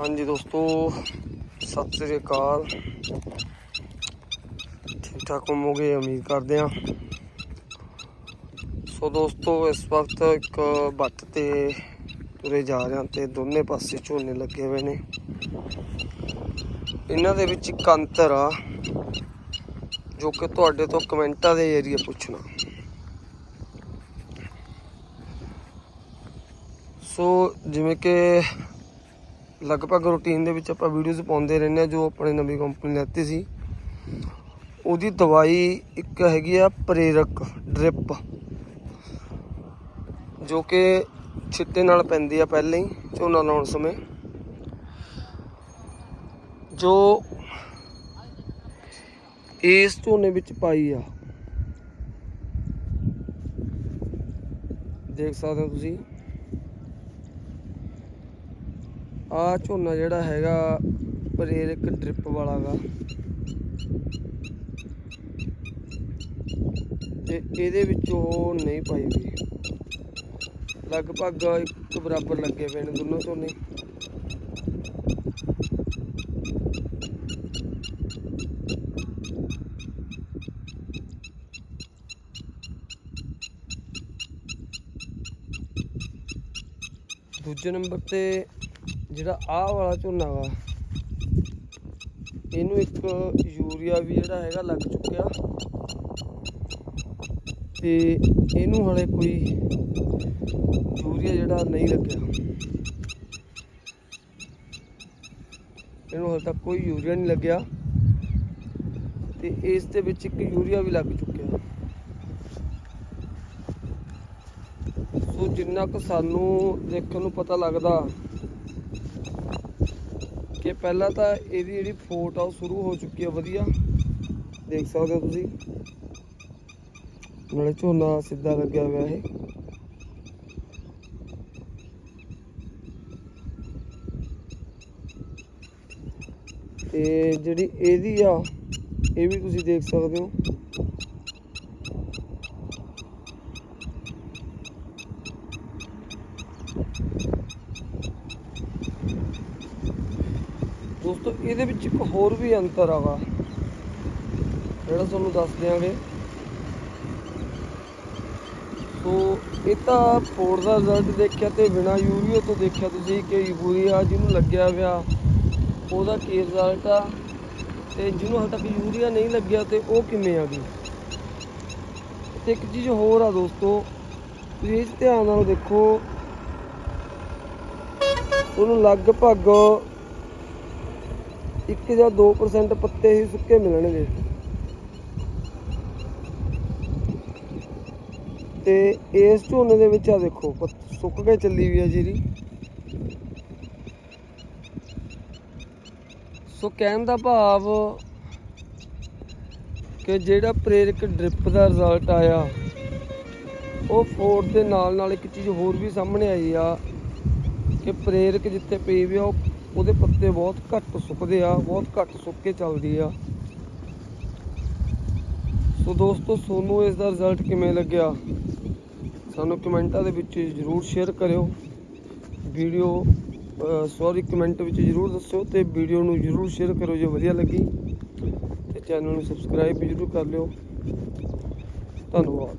ਹਾਂਜੀ ਦੋਸਤੋ, ਸਤਿ ਸ੍ਰੀ ਅਕਾਲ। ਠੀਕ ਠਾਕ ਹੋਵੋਗੇ? ਉਮੀਦ ਕਰਦੇ ਹਾਂ। ਸੋ ਦੋਸਤੋ, ਇਸ ਵਕਤ ਇੱਕ ਬੱਟ ਤੇ ਤੁਰੇ ਜਾ ਰਹੇ ਹਾਂ ਤੇ ਦੋਨੇ ਪਾਸੇ ਝੋਨੇ ਲੱਗੇ ਹੋਏ ਨੇ। ਇਹਨਾਂ ਦੇ ਵਿੱਚ ਇੱਕ ਅੰਤਰ ਆ, ਜੋ ਕਿ ਤੁਹਾਡੇ ਤੋਂ ਕਮੈਂਟਾਂ ਦੇ ਏਰੀਏ ਪੁੱਛਣਾ। ਸੋ, ਜਿਵੇਂ ਕਿ ਲਗਭਗ ਰੂਟੀਨ ਦੇ ਵਿੱਚ ਆਪਾਂ ਵੀਡੀਓਜ਼ ਪਾਉਂਦੇ ਰਹਿੰਦੇ ਆ ਜੋ ਆਪਣੇ ਨਵੀਂ ਕੰਪਨੀ ਲੈਤੀ ਸੀ। ਉਹਦੀ ਦਵਾਈ ਇੱਕ ਹੈਗੀ ਆ ਪ੍ਰੇਰਕ ਡ੍ਰਿਪ, ਜੋ ਕਿ ਛਿੱਟੇ ਨਾਲ ਪੈਂਦੀ ਆ ਪਹਿਲਾਂ ਹੀ, ਝੋਨਾ ਲਾਉਣ ਸਮੇਂ। ਜੋ ਇਸ ਝੋਨੇ ਵਿੱਚ ਪਾਈ ਆ। ਦੇਖ ਸਕਦੇ ਹੋ ਤੁਸੀਂ। ਆ ਝੋਨਾ ਜਿਹੜਾ ਹੈਗਾ ਪ੍ਰੇਰਕ ਡ੍ਰਿਪ ਵਾਲਾ ਗਾ ਤੇ ਇਹਦੇ ਵਿੱਚ ਉਹ ਨਹੀਂ ਪਾਈ ਹੋਈ। ਲਗਭਗ ਇੱਕ ਬਰਾਬਰ ਲੱਗੇ ਪਏ ਨੇ ਦੋਨੋਂ ਝੋਨੇ। ਦੂਜੇ ਨੰਬਰ ਤੇ ਜਿਹੜਾ ਆਹ ਵਾਲਾ ਝੋਨਾ ਵਾ, ਇਹਨੂੰ ਇੱਕ ਯੂਰੀਆ ਵੀ ਜਿਹੜਾ ਹੈਗਾ ਲੱਗ ਚੁੱਕਿਆ। ਤੇ ਇਹਨੂੰ ਹਲੇ ਕੋਈ ਯੂਰੀਆ ਜਿਹੜਾ ਨਹੀਂ ਲੱਗਿਆ। ਇਹਨੂੰ ਹਲੇ ਤੱਕ ਕੋਈ ਯੂਰੀਆ ਨਹੀਂ ਲੱਗਿਆ। ਤੇ ਇਸ ਦੇ ਵਿੱਚ ਇੱਕ ਯੂਰੀਆ ਵੀ ਲੱਗ ਚੁੱਕਿਆ। ਸੋ ਜਿੰਨਾ ਕੁ ਸਾਨੂੰ ਦੇਖਣ ਨੂੰ ਪਤਾ ਲੱਗਦਾ ਕਿ ਪਹਿਲਾਂ ਤਾਂ ਇਹਦੀ ਜਿਹੜੀ ਫੋਟ ਆ ਉਹ ਸ਼ੁਰੂ ਹੋ ਚੁੱਕੀ ਆ, ਵਧੀਆ। ਦੇਖ ਸਕਦੇ ਹੋ ਤੁਸੀਂ। ਨਾਲੇ ਝੋਨਾ ਸਿੱਧਾ ਲੱਗਿਆ ਹੋਇਆ ਇਹ। ਤੇ ਜਿਹੜੀ ਇਹਦੀ ਆ, ਇਹ ਵੀ ਤੁਸੀਂ ਦੇਖ ਸਕਦੇ ਹੋ। ਦੋਸਤੋ, ਇਹਦੇ ਵਿੱਚ ਇੱਕ ਹੋਰ ਵੀ ਅੰਤਰ ਆਗਾ ਜਿਹੜਾ ਤੁਹਾਨੂੰ ਦੱਸ ਦਿਆਂਗੇ। ਸੋ, ਇਹ ਤਾਂ ਫੋਰ ਦਾ ਰਿਜ਼ਲਟ ਦੇਖਿਆ ਤੇ ਬਿਨਾ ਯੂਰੀਆ ਤੋਂ ਦੇਖਿਆ ਤੁਸੀਂ ਕਿ ਯੂਰੀਆ ਜਿਹਨੂੰ ਲੱਗਿਆ ਹੋਇਆ ਉਹਦਾ ਕੀ ਰਿਜ਼ਲਟ ਆ ਤੇ ਜਿਹਨੂੰ ਹਾਲੇ ਤੱਕ ਯੂਰੀਆ ਨਹੀਂ ਲੱਗਿਆ ਤੇ ਉਹ ਕਿਵੇਂ ਆ ਗਈ? ਤੇ ਇੱਕ ਚੀਜ਼ ਹੋਰ ਆ ਦੋਸਤੋ, ਤੁਸੀਂ ਇਹ ਧਿਆਨ ਨਾਲ ਦੇਖੋ। ਉਹਨੂੰ ਲਗਭਗ 1 ਜਾਂ 2% ਪੱਤੇ ਹੀ ਸੁੱਕੇ ਮਿਲਣਗੇ। ਤੇ ਇਸ ਝੋਨੇ ਦੇ ਵਿੱਚ ਆ ਦੇਖੋ ਸੁੱਕ ਕੇ ਚੱਲੀ ਵੀ ਆ ਜੀਰੀ। ਸੋ ਕਹਿਣ ਦਾ ਭਾਵ ਕਿ ਜਿਹੜਾ ਪ੍ਰੇਰਕ ਡ੍ਰਿਪ ਦਾ ਰਿਜ਼ਲਟ ਆਇਆ, ਉਹ ਫੋਰਡ ਦੇ ਨਾਲ ਨਾਲ ਇੱਕ ਚੀਜ਼ ਹੋਰ ਵੀ ਸਾਹਮਣੇ ਆਈ ਆ ਕਿ ਪ੍ਰੇਰਕ ਜਿੱਥੇ ਪਈ ਵੀ ਆ, ਉਹ ਉਹਦੇ ਪੱਤੇ ਬਹੁਤ ਘੱਟ ਸੁੱਕਦੇ ਆ, ਬਹੁਤ ਘੱਟ ਸੁੱਕ ਕੇ ਚੱਲਦੀ ਆ। ਸੋ ਦੋਸਤੋ, ਤੁਹਾਨੂੰ ਇਸ ਦਾ ਰਿਜ਼ਲਟ ਕਿਵੇਂ ਲੱਗਿਆ? ਸਾਨੂੰ ਕਮੈਂਟਾਂ ਦੇ ਵਿੱਚ ਜਰੂਰ ਸ਼ੇਅਰ ਕਰਿਓ। ਵੀਡੀਓ ਸੌਰੀ ਕਮੈਂਟ ਵਿੱਚ ਜਰੂਰ ਦੱਸਿਓ ਤੇ ਵੀਡੀਓ ਨੂੰ ਜਰੂਰ ਸ਼ੇਅਰ ਕਰੋ ਜੇ ਵਧੀਆ ਲੱਗੀ। ਤੇ ਚੈਨਲ ਨੂੰ ਸਬਸਕ੍ਰਾਈਬ ਵੀ ਜਰੂਰ ਕਰ ਲਿਓ। ਧੰਨਵਾਦ।